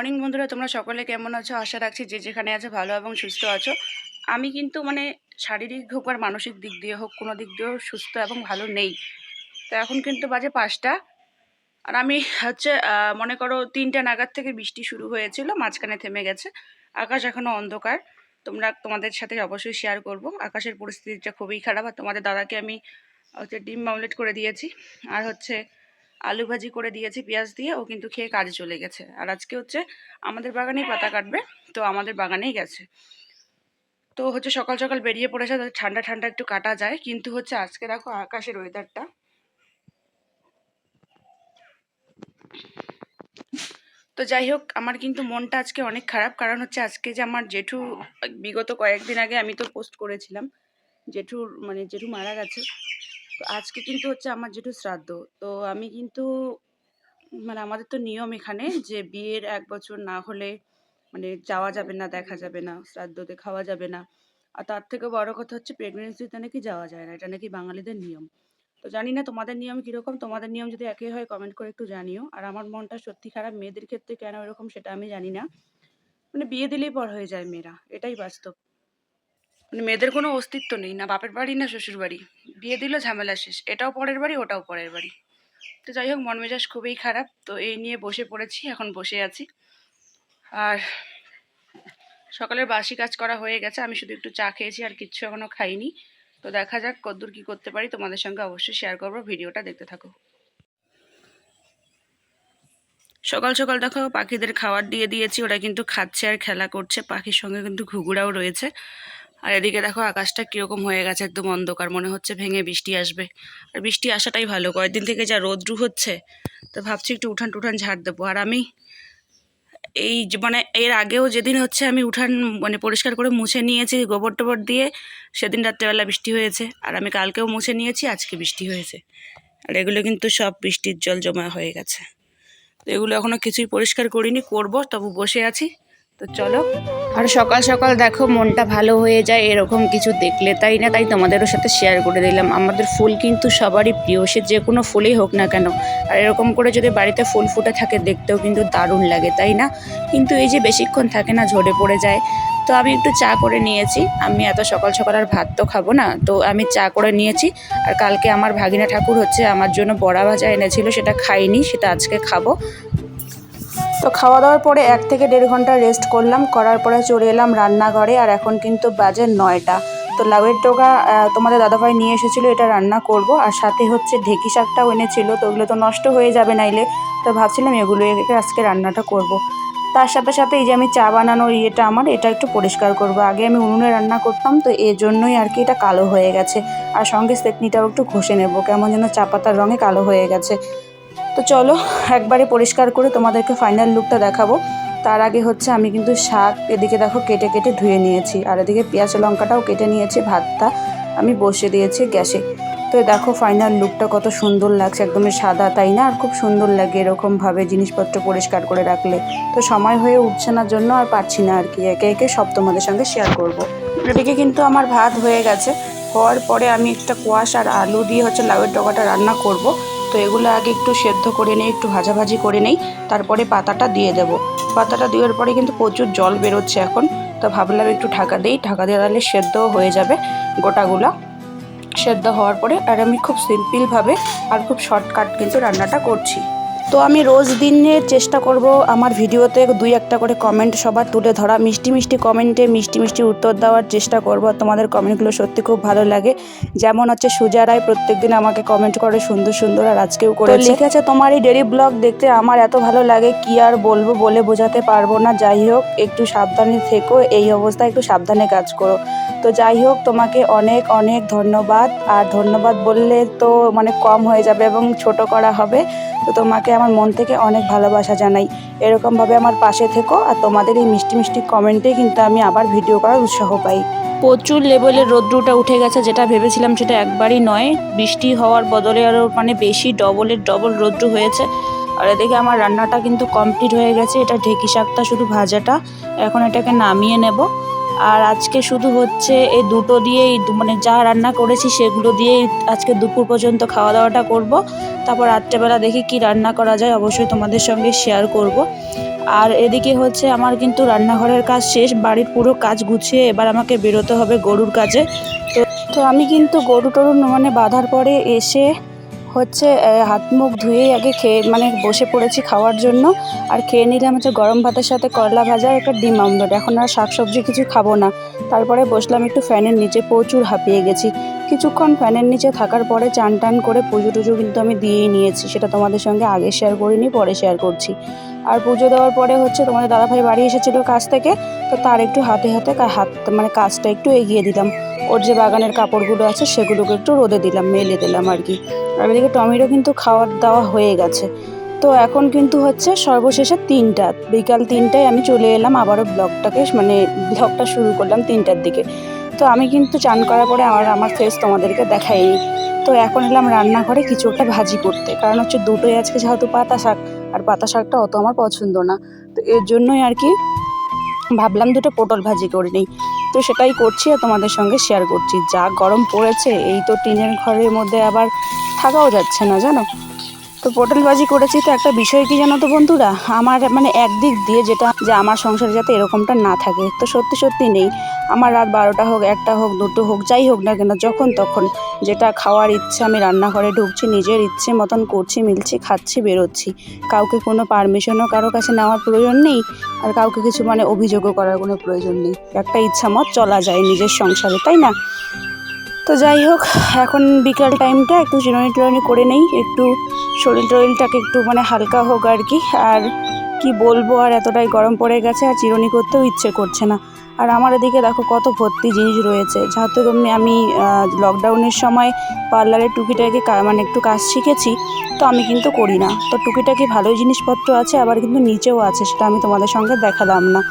Morning বন্ধুরা, তোমরা সকলে কেমন আছো? আশা রাখছি যে যেখানে আছো ভালো এবং সুস্থ আছো। আমি কিন্তু মানে শারীরিক হোক আর মানসিক দিক দিয়ে হোক, কোনো দিক দিয়েও সুস্থ এবং ভালো নেই। তো এখন কিন্তু বাজে পাঁচটা। আর আমি হচ্ছে মনে করো তিনটা নাগাদ থেকে বৃষ্টি শুরু হয়েছিল, মাঝখানে থেমে গেছে। আকাশ এখনও অন্ধকার। তোমরা তোমাদের সাথে অবশ্যই শেয়ার করব। আকাশের পরিস্থিতিটা খুবই খারাপ। আর তোমাদের দাদাকে আমি হচ্ছে ডিম মামলেট করে দিয়েছি। আর হচ্ছে আলু ভাজি করে দিয়েছি, পেঁয়াজ দিয়ে, ও কিন্তু খেয়ে কাজে চলে গেছে। আর আজকে হচ্ছে আমাদের বাগানেই পাতা কাটবে, তো আমাদের বাগানেই গেছে। তো হচ্ছে সকাল সকাল বেরিয়ে পড়েছে যাতে ঠান্ডা ঠান্ডা একটু কাটা যায়, কিন্তু হচ্ছে আজকে দেখো আকাশের ওয়েদারটা তো যাই হোক, আমার কিন্তু মনটা আজকে অনেক খারাপ, কারণ হচ্ছে আজকে যে আমার জেঠু, বিগত কয়েকদিন আগে আমি তো পোস্ট করেছিলাম, জেঠুর মানে জেঠু মারা গেছে। তো আজকে কিন্তু হচ্ছে আমার জেঠু শ্রাদ্ধ, তো আমি কিন্তু মানে আমাদের তো নিয়ম এখানে যে বিয়ের এক বছর না হলে মানে যাওয়া যাবে না, দেখা যাবে না, শ্রাদ্ধতে খাওয়া যাবে না। আর তার থেকে বড় কথা হচ্ছে প্রেগনেন্সিতে নাকি যাওয়া যায় না, এটা নাকি বাঙালিদের নিয়ম। তো জানি না তোমাদের নিয়ম কীরকম, তোমাদের নিয়ম যদি একই হয় কমেন্ট করে একটু জানিও। আর আমার মনটা সত্যি খারাপ, মেয়েদের ক্ষেত্রে কেন এরকম সেটা আমি জানি না। মানে বিয়ে দিলেই পর হয়ে যায় মেয়েরা, এটাই বাস্তব। মানে মেয়েদের কোনো অস্তিত্ব নেই, না বাপের বাড়ি, না শ্বশুর বাড়ি বিয়ে দিল, ঝামেলা শেষ। এটাও পরের বাড়ি, ওটাও পরের বাড়ি। তো যাই হোক, মন মেজাজ খুবই খারাপ। তো এই নিয়ে বসে পড়েছি, এখন বসে আছি। আর সকালের বাসি কাজ করা হয়ে গেছে। আমি শুধু একটু চা খেয়েছি, আর কিচ্ছু এখনও খাইনি। তো দেখা যাক কদ্দূর কী করতে পারি। তোমাদের সঙ্গে অবশ্যই শেয়ার করব, ভিডিওটা দেখতে থাকো। সকাল সকাল দেখো, পাখিদের খাবার দিয়ে দিয়েছি। ওরা কিন্তু খাচ্ছে আর খেলা করছে। পাখির সঙ্গে কিন্তু ঘুঘুরাও রয়েছে। আর এদিকে দেখো আকাশটা কীরকম হয়ে গেছে একদম অন্ধকার, মনে হচ্ছে ভেঙে বৃষ্টি আসবে। আর বৃষ্টি আসাটাই ভালো, কয়েকদিন থেকে যা রোদ্রু হচ্ছে, তো ভাবছি একটু উঠান টুঠান ঝাড় দেবো। আর আমি এই মানে এর আগেও যেদিন হচ্ছে আমি উঠান মানে পরিষ্কার করে মুছে নিয়েছি গোবর টোবর দিয়ে, সেদিন রাত্রেবেলা বৃষ্টি হয়েছে। আর আমি কালকেও মুছে নিয়েছি, আজকে বৃষ্টি হয়েছে। আর এগুলো কিন্তু সব বৃষ্টির জল জমা হয়ে গেছে। তো এগুলো এখনও কিছুই পরিষ্কার করিনি, করব, তবু বসে আছি। তো চলো। আর সকাল সকাল দেখো মনটা ভালো হয়ে যায়, এরকম কিছু দেখলে তাই না? তাই তোমাদেরও সাথে শেয়ার করে দিলাম। আমাদের ফুল কিন্তু সবারই প্রিয়, সে যে কোনো ফুলেই হোক না কেন। আর এরকম করে যদি বাড়িতে ফুল ফুটে থাকে দেখতেও কিন্তু দারুণ লাগে, তাই না? কিন্তু এই যে বেশিক্ষণ থাকে না, ঝরে পড়ে যায়। তো আমি একটু চা করে নিয়েছি। আমি এত সকাল সকাল আর ভাত তো খাব না। তো আমি চা করে নিয়েছি। আর কালকে আমার ভাগিনা ঠাকুর হচ্ছে, আমার জন্য বড়া ভাজা এনেছিল, সেটা খাইনি, সেটা আজকে খাব। তো খাওয়া দাওয়ার পরে এক থেকে দেড় ঘণ্টা রেস্ট করলাম, করার পরে চলে এলাম রান্নাঘরে আর এখন কিন্তু বাজে নয়টা। তো লাউয়ের টোকা তোমাদের দাদাভাই নিয়ে এসেছিল, এটা রান্না করব আর সাথে হচ্ছে ঢেকি শাকটাও এনেছিল, তো ওগুলো তো নষ্ট হয়ে যাবে নাইলে। তো ভাবছিলাম এগুলো আজকে রান্নাটা করব। তার সাথে সাথে এই যে আমি চা বানানোর ইয়েটা আমার, এটা একটু পরিষ্কার করব। আগে আমি উনুনে রান্না করতাম, তো এই জন্যই আর কি এটা কালো হয়ে গেছে। আর সঙ্গে সেকনিটাও একটু ঘষে নেব, কেমন যেন চা পাতার রঙে কালো হয়ে গেছে। তো চলো, একবারে পরিষ্কার করে তোমাদেরকে ফাইনাল লুকটা দেখাবো। তার আগে হচ্ছে আমি কিন্তু শাক এদিকে দেখো কেটে কেটে ধুয়ে নিয়েছি, আর এদিকে পেঁয়াজ লঙ্কাটাও কেটে নিয়েছি, ভাতটা আমি বসে দিয়েছি গ্যাসে। তো দেখো ফাইনাল লুকটা কত সুন্দর লাগছে, একদমই সাদা, তাই না? আর খুব সুন্দর লাগে এরকমভাবে জিনিসপত্র পরিষ্কার করে রাখলে। তো সময় হয়ে উঠছে না জন্য আর পারছি না আর কি, একে একে সব তোমাদের সঙ্গে শেয়ার করব। এদিকে কিন্তু আমার ভাত হয়ে গেছে, হওয়ার পরে আমি একটা কোয়াশ আর আলু দিয়ে হচ্ছে লাউয়ের ডগাটা রান্না করব। তো এগুলো আগে একটু সেদ্ধ করে নিই, একটু ভাজাভাজি করে নেই, তারপরে পাতাটা দিয়ে দেব। পাতাটা দেওয়ার পরে কিন্তু প্রচুর জল বেরোচ্ছে এখন, তো ভাবলাম একটু ঢাকা দিই, ঢাকা দিয়ে তাহলে সেদ্ধও হয়ে যাবে গোটাগুলো। সেদ্ধ হওয়ার পরে, আর আমি খুব সিম্পলভাবে আর খুব শর্টকাট কিন্তু রান্নাটা করছি। তো আমি রোজ দিনের চেষ্টা করব আমার ভিডিওতে দুই একটা করে কমেন্ট সবার তুলে ধরা। মিষ্টি মিষ্টি কমেন্টে মিষ্টি মিষ্টি উত্তর দেওয়ার চেষ্টা করব। আর তোমাদের কমেন্টগুলো সত্যি খুব ভালো লাগে। যেমন হচ্ছে সুজা রায় প্রত্যেকদিন আমাকে কমেন্ট করে সুন্দর সুন্দর আর আজকেও করে লিখেছে তোমার এই ডেলি ব্লগ দেখতে আমার এত ভালো লাগে কি আর বলব বলে বোঝাতে পারব না। যাই হোক একটু সাবধানে থেকো এই অবস্থায় একটু সাবধানে কাজ করো। তো যাই হোক, তোমাকে অনেক অনেক ধন্যবাদ। আর ধন্যবাদ বললে তো মানে কম হয়ে যাবে এবং ছোট করা হবে। তো তোমাকে আমার মন থেকে অনেক ভালোবাসা জানাই। এরকমভাবে আমার পাশে থেকো আর তোমাদের এই মিষ্টি মিষ্টি কমেন্টে কিন্তু আমি আবার ভিডিও করার উৎসাহ পাই। প্রচুর লেভেলের রোদ্রুটা উঠে গেছে, যেটা ভেবেছিলাম সেটা একবারই নয়। বৃষ্টি হওয়ার বদলে আরও মানে বেশি ডবলের ডবল রোদ্রু হয়েছে। আর এদিকে আমার রান্নাটা কিন্তু কমপ্লিট হয়ে গেছে। এটা ঢেকি শাকটা শুধু ভাজাটা। এখন এটাকে নামিয়ে নেব। আর আজকে শুধু হচ্ছে এই দুটো দিয়েই মানে যা রান্না করেছি সেগুলো দিয়েই আজকে দুপুর পর্যন্ত খাওয়া দাওয়াটা করব। তারপর রাত্রেবেলা দেখি কি রান্না করা যায়, অবশ্যই তোমাদের সঙ্গে শেয়ার করব। আর এদিকে হচ্ছে আমার কিন্তু রান্নাঘরের কাজ শেষ, বাড়ির পুরো কাজ গুছিয়ে এবার আমাকে বেরোতে হবে গরুর কাজে। তো তো আমি কিন্তু গরু টরু মানে বাঁধার পরে এসে হচ্ছে হাত মুখ ধুয়েই আগে খেয়ে মানে বসে পড়েছি খাওয়ার জন্য। আর খেয়ে নিলাম হচ্ছে গরম ভাতের সাথে করলা ভাজা একটা ডিম আমলেট এখন আর শাকসবজি কিছু খাব না। তারপরে বসলাম একটু ফ্যানের নিচে, প্রচুর হাঁপিয়ে গেছি। কিছুক্ষণ ফ্যানের নিচে থাকার পরে চান টান করে পুজো টুজো কিন্তু আমি দিয়েই নিয়েছি। সেটা তোমাদের সঙ্গে আগে শেয়ার করিনি, পরে শেয়ার করছি। আর পুজো দেওয়ার পরে হচ্ছে তোমাদের দাদাভাই বাড়ি এসেছিল কাজ থেকে, তো তার একটু হাতে হাতে হাত মানে কাজটা একটু এগিয়ে দিলাম। ওর যে বাগানের কাপড়গুলো আছে সেগুলোকে একটু রোদে দিলাম, মেলে দিলাম আর কি। আর এদিকে টমেটো কিন্তু খাওয়ার দাওয়া হয়ে গেছে। তো এখন কিন্তু হচ্ছে সর্বশেষে তিনটা, বিকাল তিনটায় আমি চলে এলাম আবারও ব্লগটাকে মানে ব্লগটা শুরু করলাম তিনটার দিকে। তো আমি কিন্তু চান করার পরে আমার আমার ফেস তোমাদেরকে দেখাইনি। তো এখন এলাম রান্নাঘরে কিছু একটা ভাজি করতে, কারণ হচ্ছে দুটোই আজকে যেহেতু পাতা শাক, আর পাতা শাকটা অত আমার পছন্দ না। তো এর জন্যই আর কি ভাবলাম দুটো পটল ভাজি করে নিই। তো সেটাই করছি আর তোমাদের সঙ্গে শেয়ার করছি। যা গরম পড়েছে, এই তো টিনের ঘরের মধ্যে আবার থাকাও যাচ্ছে না, জানো? তো পটল করেছি তো একটা বিষয় কি জানো তো বন্ধুরা? আমার মানে একদিক দিয়ে যেটা যে আমার সংসারে যাতে এরকমটা না থাকে, তো সত্যি সত্যি নেই। আমার রাত বারোটা হোক, একটা হোক, দুটো হোক, যাই হোক না কেন, যখন তখন যেটা খাওয়ার ইচ্ছে আমি রান্নাঘরে ঢুকছি, নিজের ইচ্ছে মতন করছি, মিলছি, খাচ্ছি, বেরোচ্ছি। কাউকে কোনো পারমিশনও কারও কাছে নেওয়ার প্রয়োজন নেই, আর কাউকে কিছু মানে অভিযোগও করার কোনো প্রয়োজন নেই। একটা ইচ্ছা মত চলা যায় নিজের সংসারে, তাই না? তো যাই হোক, এখন বিকাল টাইমটা একটু চিরনি টিরনি করে নেই, একটু শরীর টরিলটাকে একটু মানে হালকা হোক আর কি। আর কি বলব, আর এতটাই গরম পড়ে গেছে, আর চিরুনি করতেও ইচ্ছে করছে না। আর আমার এদিকে দেখো কত ভর্তি জিনিস রয়েছে। যেহেতু আমি- লকডাউনের সময় পার্লারের টুকিটাকে মানে একটু কাজ শিখেছি, তো আমি কিন্তু করি না। তো টুকিটাকি ভালোই জিনিসপত্র আছে, আবার কিন্তু নিচেও আছে, সেটা আমি তোমাদের সঙ্গে দেখালাম না।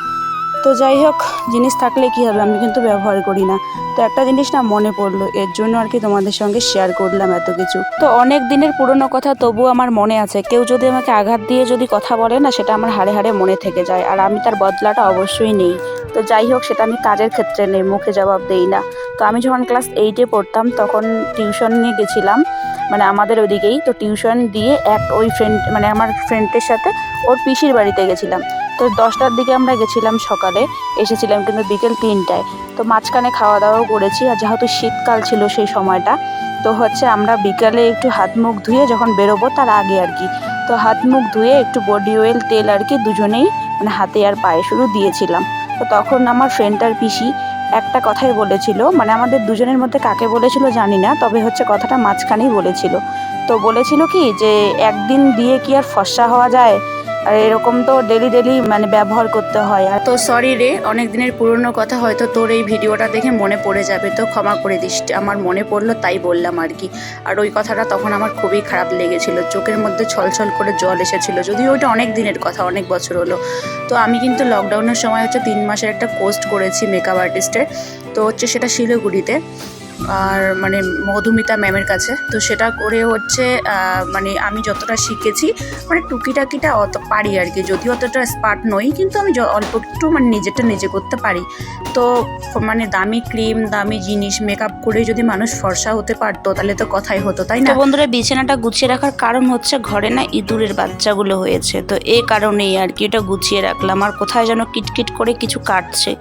তো যাই হোক, জিনিস থাকলে কি হবে? আমি কিন্তু ব্যবহার করি না। তো একটা জিনিস না মনে পড়ল, এর জন্য আর কি তোমাদের সঙ্গে শেয়ার করলাম এত কিছু। তো অনেক দিনের পুরনো কথা তবু আমার মনে আছে। কেউ যদি আমাকে আঘাত দিয়ে যদি কথা বলে না, সেটা আমার হাড়ে হাড়ে মনে থেকে যায়। আর আমি তার বদলাটা অবশ্যই নেই। তো যাই হোক, সেটা আমি কাজের ক্ষেত্রে নেই, মুখে জবাব দেই না। তো আমি যখন ক্লাস এইটে পড়তাম, তখন টিউশন নিয়ে গেছিলাম মানে আমাদের ওইদিকেই তো টিউশন দিয়ে এক ওই ফ্রেন্ড মানে আমার ফ্রেন্ডের সাথে ওর পিসির বাড়িতে গেছিলাম। তো দশটার দিকে আমরা গেছিলাম সকালে, এসেছিলাম কিন্তু বিকেল তিনটায়। তো মাঝখানে খাওয়া দাওয়াও করেছি আর যেহেতু শীতকাল ছিল সেই সময়টা, তো হচ্ছে আমরা বিকালে একটু হাত মুখ ধুয়ে যখন বেরোবো তার আগে আর কি। তো হাত মুখ ধুয়ে একটু বডি অয়েল তেল আর কি দুজনেই মানে হাতে আর পায়ে শুরু দিয়েছিলাম। তো তখন আমার ফ্রেন্ডটার পিসি একটা কথাই বলেছিল মানে আমাদের দুজনের মধ্যে কাকে বলেছিল জানি না, তবে হচ্ছে কথাটা মাঝখানেই বলেছিল। তো বলেছিল কি যে একদিন দিয়ে কি আর ফর্সা হওয়া যায়? আর এরকম তো ডেলি ডেলি মানে ব্যবহার করতে হয়। আর তো সরি রে অনেক দিনের পুরনো কথা হয়তো তোর এই ভিডিওটা দেখে মনে পড়ে যাবে, তো ক্ষমা করে দিস। আমার মনে পড়ল তাই বললাম আর কি। আর ওই কথাটা তখন আমার খুবই খারাপ লেগেছিল। চোখের মধ্যে ছলছল করে জল এসেছিল, যদিও ওইটা অনেক দিনের কথা, অনেক বছর হলো। তো আমি কিন্তু লকডাউনের সময় হচ্ছে তিন মাসের একটা কোর্স করেছি মেকআপ আর্টিস্টের তো হচ্ছে সেটা শিলিগুড়িতে। আর মানে মধুমিতা ম্যামের কাছে। তো সেটা করে হচ্ছে মানে আমি যতটা শিখেছি মানে টুকিটাকিটা অত পারি আর কি। যদিও অতটা স্পার্ট নই, কিন্তু আমি অল্প একটু মানে নিজেরটা নিজে করতে পারি। তো মানে দামি ক্রিম, দামি জিনিস, মেকআপ করে যদি মানুষ ফর্সা হতে পারতো, তাহলে তো কথাই হতো, তাই না? বন্ধুরা, বিছানাটা গুছিয়ে রাখার কারণ হচ্ছে ঘরে না ইঁদুরের বাচ্চাগুলো হয়েছে। তো এই কারণেই আর কি এটা গুছিয়ে রাখলাম। আর কোথায় যেন কিটকিট করে কিছু কাটছে।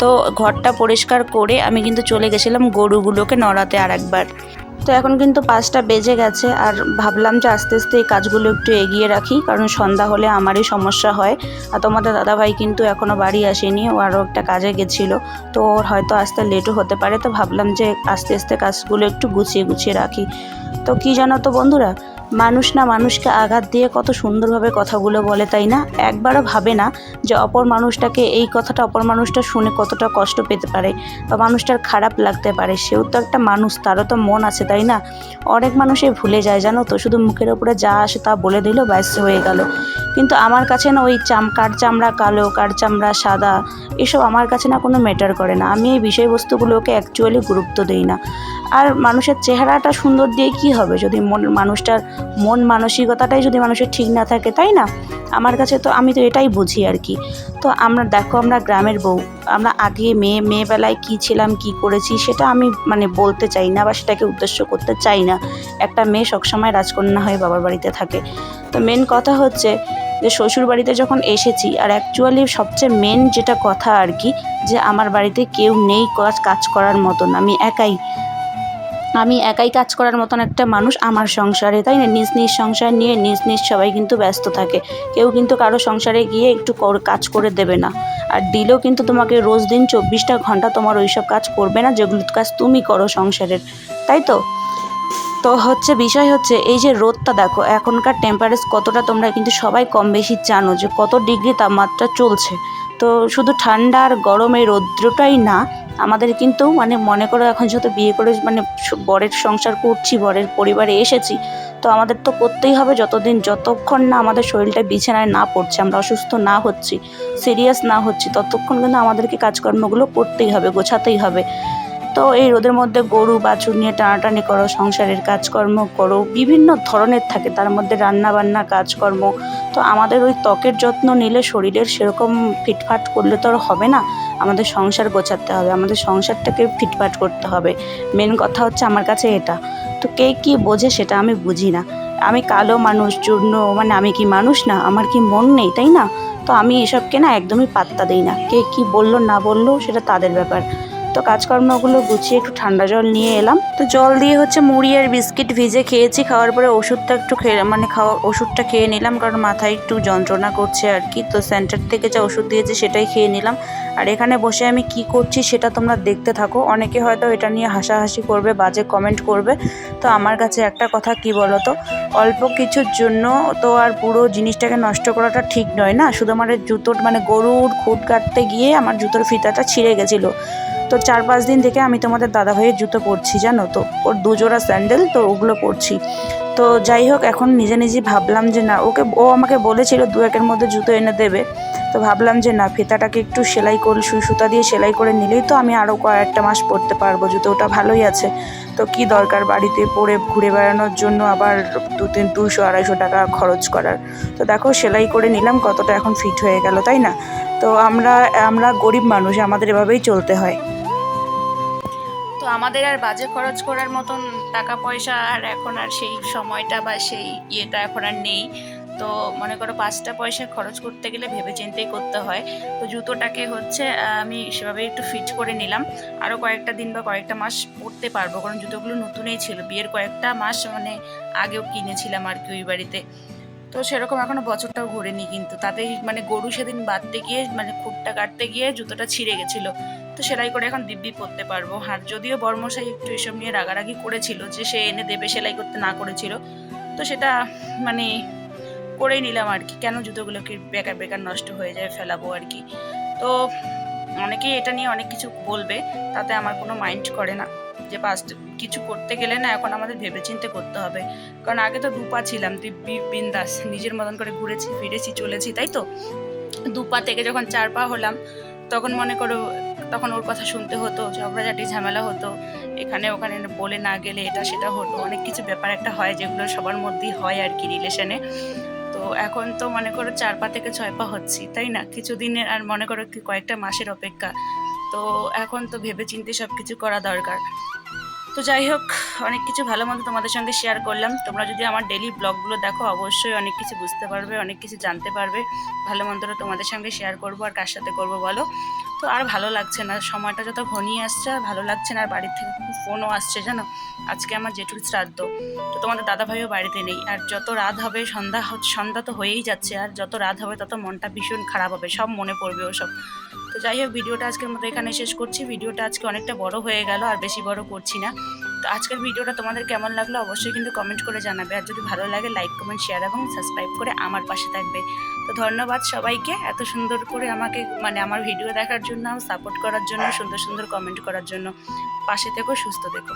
তো ঘরটা পরিষ্কার করে আমি কিন্তু চলে গেছিলাম গরুগুলোকে নড়াতে আর একবার তো এখন কিন্তু পাঁচটা বেজে গেছে আর ভাবলাম যে আস্তে আস্তে এই কাজগুলো একটু এগিয়ে রাখি, কারণ সন্ধ্যা হলে আমারই সমস্যা হয়। আর তোমাদের দাদাভাই কিন্তু এখনও বাড়ি আসেনি, ও আরও একটা কাজে গেছিল, তো ওর হয়তো আসতে লেটও হতে পারে। তো ভাবলাম যে আস্তে আস্তে কাজগুলো একটু গুছিয়ে গুছিয়ে রাখি। তো কি জানো তো বন্ধুরা মানুষ না মানুষকে আঘাত দিয়ে কত সুন্দরভাবে কথাগুলো বলে, তাই না? একবারও ভাবে না যে অপর মানুষটাকে এই কথাটা, অপর মানুষটা শুনে কতটা কষ্ট পেতে পারে বা মানুষটার খারাপ লাগতে পারে। সেও তো একটা মানুষ, তারও তো মন আছে, তাই না? অনেক মানুষই ভুলে যায়, জানো তো? শুধু মুখের ওপরে যা আসে তা বলে দিল, ব্যাস হয়ে গেল। কিন্তু আমার কাছে না ওই চাম, কার চামড়া কালো, কার চামড়া সাদা, এসব আমার কাছে না কোনো ম্যাটার করে না। আমি এই বিষয়বস্তুগুলোকে অ্যাকচুয়ালি গুরুত্ব দিই না। আর মানুষের চেহারাটা সুন্দর দিয়ে কি হবে? যদি মন, মানুষটার মন মানসিকতাটাই যদি মানুষের ঠিক না থাকে, তাই না? আমার কাছে তো, আমি তো এটাই বুঝি আর কি। তো আমরা, দেখো আমরা গ্রামের বউ, আমরা আগে মেয়ে, মেয়েবেলায় কী ছিলাম, কি করেছি সেটা আমি মানে বলতে চাই না বা সেটাকে উদ্দেশ্য করতে চাই না। একটা মেয়ে সবসময় রাজকন্যা হয়ে বাবার বাড়িতে থাকে। তো মেন কথা হচ্ছে যে শ্বশুর বাড়িতে যখন এসেছি, আর অ্যাকচুয়ালি সবচেয়ে মেন যেটা কথা আর কি, যে আমার বাড়িতে কেউ নেই কাজ কাজ করার মতন, আমি একাই। আমি একাই কাজ করার মতন একটা মানুষ আমার সংসারে, তাই না? নিজ নিজ সংসার নিয়ে নিজ নিজ সবাই কিন্তু ব্যস্ত থাকে। কেউ কিন্তু কারও সংসারে গিয়ে একটু কাজ করে দেবে না। আর দিলেও কিন্তু তোমাকে রোজ দিন চব্বিশটা ঘণ্টা তোমার ওইসব কাজ করবে না যেগুলো কাজ তুমি করো সংসারের। তাই তো? তো হচ্ছে বিষয় হচ্ছে, এই যে রোদটা দেখো, এখনকার টেম্পারেচার কতটা তোমরা কিন্তু সবাই কম বেশি জানো যে কত ডিগ্রি তাপমাত্রা চলছে। তো শুধু ঠান্ডা আর গরম রৌদ্রটাই না আমাদের কিন্তু মানে মনে করো এখন যেহেতু বিয়ে করে মানে বরের সংসার করছি, বরের পরিবারে এসেছি, তো আমাদের তো করতেই হবে যতদিন, যতক্ষণ না আমাদের শরীরটা বিছানায় না পড়ছে, আমরা অসুস্থ না হচ্ছি, সিরিয়াস না হচ্ছি, ততক্ষণ কিন্তু আমাদেরকে কাজকর্মগুলো করতেই হবে, গোছাতেই হবে। তো এই রোদের মধ্যে গরু, বাছুর নিয়ে টানাটানি করো, সংসারের কাজকর্ম করো, বিভিন্ন ধরনের থাকে, তার মধ্যে রান্না বান্না কাজকর্ম। তো আমাদের ওই ত্বকের যত্ন নিলে শরীরের সেরকম ফিটফাট করলে তো আর হবে না, আমাদের সংসার গোছাতে হবে, আমাদের সংসারটাকে ফিটফাট করতে হবে। মেন কথা হচ্ছে আমার কাছে এটা। তো কে কী বোঝে সেটা আমি বুঝি না। আমি কালো মানুষ জন্য মানে আমি কি মানুষ না? আমার কি মন নেই, তাই না? তো আমি এসবকে না একদমই পাত্তা দিই না। কে কি বলল, না বলল, সেটা তাদের ব্যাপার। তো কাজকর্মগুলো গুছিয়ে একটু ঠান্ডা জল নিয়ে এলাম। তো জল দিয়ে হচ্ছে মুড়ি আর বিস্কিট ভিজে খেয়েছি, খাওয়ার পরে ওষুধটা একটু খেয়ে মানে খাওয়া, ওষুধটা খেয়ে নিলাম, কারণ মাথায় একটু যন্ত্রণা করছে আর কি। তো সেন্টার থেকে যা ওষুধ দিয়েছে সেটাই খেয়ে নিলাম। আর এখানে বসে আমি কি করছি সেটা তোমরা দেখতে থাকো। অনেকে হয়তো এটা নিয়ে হাসাহাসি করবে, বাজে কমেন্ট করবে। তো আমার কাছে একটা কথা, কি বলো তো অল্প কিছুর জন্য তো আর পুরো জিনিসটাকে নষ্ট করাটা ঠিক নয় না? শুধু আমার জুতোর মানে গরুর খুঁট কাটতে গিয়ে আমার জুতোর ফিতাটা ছিঁড়ে গেছিল। তো চার পাঁচ দিন থেকে আমি তোমাদের দাদা ভাইয়ের জুতো পরছি, জানো তো? ওর দুজোড়া স্যান্ডেল, তো ওগুলো পরছি। তো যাই হোক, এখন নিজে নিজে ভাবলাম যে না, ওকে, ও আমাকে বলেছিল দু একের মধ্যে জুতো এনে দেবে। তো ভাবলাম যে না, ফিতাটাকে একটু সেলাই করে সুই সুতা দিয়ে সেলাই করে নিলেই তো আমি আরও কয়েকটা মাস পরতে পারব, জুতো ওটা ভালোই আছে। তো কি দরকার বাড়িতে পরে ঘুরে বেড়ানোর জন্য আবার দু তিন দুশো, আড়াইশো টাকা খরচ করার। তো দেখো, সেলাই করে নিলাম, কতটা এখন ফিট হয়ে গেল, তাই না? তো আমরা আমরা গরিব মানুষ, আমাদের এভাবেই চলতে হয়। তো আমাদের আর বাজে খরচ করার মতন টাকা পয়সা আর এখন আর সেই সময়টা বা সেই ইয়েটা এখন আর নেই। তো মনে করো পাঁচটা পয়সা খরচ করতে গেলে ভেবে চিন্তেই করতে হয়। তো জুতোটাকে হচ্ছে আমি সেভাবে একটু ফিট করে নিলাম। আরও কয়েকটা দিন বা কয়েকটা মাস পরতে পারব, কারণ জুতোগুলো নতুনই ছিল। বিয়ের কয়েকটা মাস মানে আগেও কিনেছিলাম আর কি ওই বাড়িতে। তো সেরকম এখনও বছরটাও ঘুরেনি কিন্তু। তাতেই মানে গরু সেদিন বাঁধতে গিয়ে মানে খুঁটটা কাটতে গিয়ে জুতোটা ছিঁড়ে গেছিল। তো সেলাই করে এখন দিব্যি পরতে পারব। আর যদিও বর্মশাই একটু এসব নিয়ে রাগারাগি করেছিল যে সে এনে দেবে সেলাই করতে না করেছিল, তো সেটা মানে করেই নিলাম আর কি। কেন জুতোগুলোকে বেকার বেকার নষ্ট হয়ে যায় ফেলাবো আর কি। তো অনেকেই এটা নিয়ে অনেক কিছু বলবে, তাতে আমার কোনো মাইন্ড করে না যে পাস্ট কিছু করতে গেলে না এখন আমাদের ভেবেচিন্তে করতে হবে। কারণ আগে তো দুপা ছিলাম, দিব্যি, বিন্দাস, নিজের মতন করে ঘুরেছি, ফিরেছি, চলেছি, তাই তো? দুপা থেকে যখন চার পা হলাম, তখন মনে করো তখন ওর কথা শুনতে হতো, ঝগড়াঝাটি, ঝামেলা হতো। এখানে ওখানে বলে না গেলে এটা সেটা হতো। অনেক কিছু ব্যাপার একটা হয় যেগুলো সবার মধ্যেই হয় আর কি রিলেশনে তো এখন তো মনে করো চার পা থেকে ছয় পা হচ্ছি, তাই না? কিছুদিনের আর মনে করো কি কয়েকটা মাসের অপেক্ষা। তো এখন তো ভেবে চিন্তে সব কিছু করা দরকার। তো যাই হোক, অনেক কিছু ভালো মন্দ তোমাদের সঙ্গে শেয়ার করলাম। তোমরা যদি আমার ডেলি ব্লগগুলো দেখো, অবশ্যই অনেক কিছু বুঝতে পারবে, অনেক কিছু জানতে পারবে। ভালো মন্দটা তোমাদের সঙ্গে শেয়ার করব আর কার সাথে করব বলো? তো আর ভালো লাগছে না। সময়টা যত ঘনিয়ে আসছে, আর ভালো লাগছে না। আর বাড়ির থেকে খুব ফোনও আসছে, জানো? আজকে আমার জেঠুর শ্রাদ্ধ। তো তোমাদের দাদা ভাইও বাড়িতে নেই। আর যত রাত হবে, সন্ধ্যা সন্ধ্যা তো হয়েই যাচ্ছে। আর যত রাত হবে, তত মনটা ভীষণ খারাপ হবে। সব মনে পড়বে ওসব। তো যাই হোক, ভিডিওটা আজকের মতো এখানে শেষ করছি। ভিডিওটা আজকে অনেকটা বড় হয়ে গেল, আর বেশি বড় করছি না। আজকের ভিডিওটা তোমাদের কেমন লাগল অবশ্যই কিন্তু কমেন্ট করে জানাবে। আর যদি ভালো লাগে লাইক কমেন্ট শেয়ার এবং সাবস্ক্রাইব করে আমার পাশে থাকবে। তো ধন্যবাদ সবাইকে এত সুন্দর করে আমাকে মানে আমার ভিডিও দেখার জন্য সাপোর্ট করার জন্য, সুন্দর সুন্দর কমেন্ট করার জন্য। পাশে থেকো, সুস্থ থেকো।